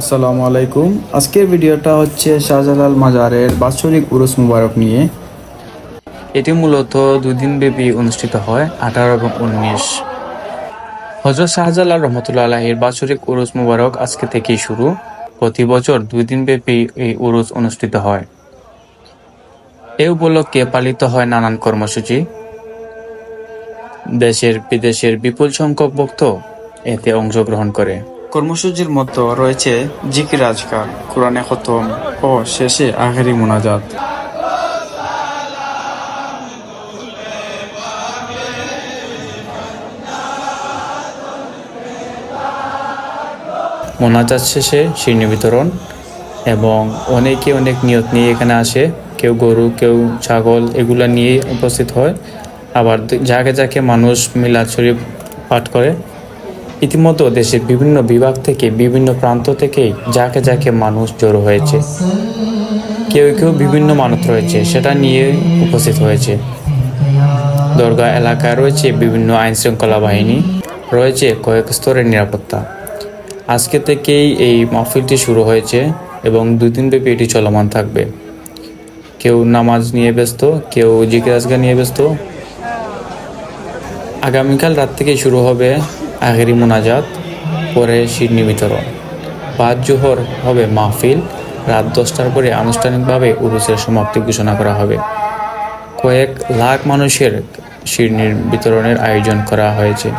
আসসালামু আলাইকুম। আজকের ভিডিওটা হচ্ছে শাহজালাল মাজারের বাৎসরিক উরুস মুবারক নিয়ে। এটি মূলত দুদিন ব্যাপী অনুষ্ঠিত হয়, আঠারো এবং উনিশ। হজরত শাহজালাল রহমতুল্লাহ আলাহির বাৎসরিক উরুস মুবারক আজকে থেকেই শুরু। প্রতি বছর দুই দিন ব্যাপী এই উরুস অনুষ্ঠিত হয়। এ উপলক্ষে পালিত হয় নানান কর্মসূচি। দেশের বিদেশের বিপুল সংখ্যক ভক্ত এতে অংশগ্রহণ করে। কর্মসূচির মতো রয়েছে জিকির আজকার, কোরআনে খতম ও শেষে আখেরি মোনাজাত। মোনাজাত শেষে শিরনি বিতরণ এবং অনেকে অনেক নিয়ত নিয়ে এখানে আসে। কেউ গরু, কেউ ছাগল, এগুলা নিয়ে উপস্থিত হয়। আবার যাকে যাকে মানুষ মিলাদ শরীফ পাঠ করে ইতিমধ্যে দেশের বিভিন্ন বিভাগ থেকে, বিভিন্ন প্রান্ত থেকে যাকে যাকে মানুষ জড়ো হয়েছে। কেউ কেউ বিভিন্ন মানত রয়েছে, সেটা নিয়ে উপস্থিত হয়েছে। দরগা এলাকায় রয়েছে বিভিন্ন আইন শৃঙ্খলা বাহিনী, রয়েছে কয়েক স্তরের নিরাপত্তা। আজকে থেকেই এই মাহফিলটি শুরু হয়েছে এবং দিন ব্যাপী এটি চলমান থাকবে। কেউ নামাজ নিয়ে ব্যস্ত, কেউ জিকির আজগার নিয়ে ব্যস্ত। আগামীকাল রাত থেকেই শুরু হবে আগেরি মোনাজাত, পরে সিডনি বিতরণ। বাদ জোহর হবে মাহফিল। রাত দশটার পরে আনুষ্ঠানিকভাবে উরুসের সমাপ্তি ঘোষণা করা হবে। কয়েক লাখ মানুষের সিডনির বিতরণের আয়োজন করা হয়েছে।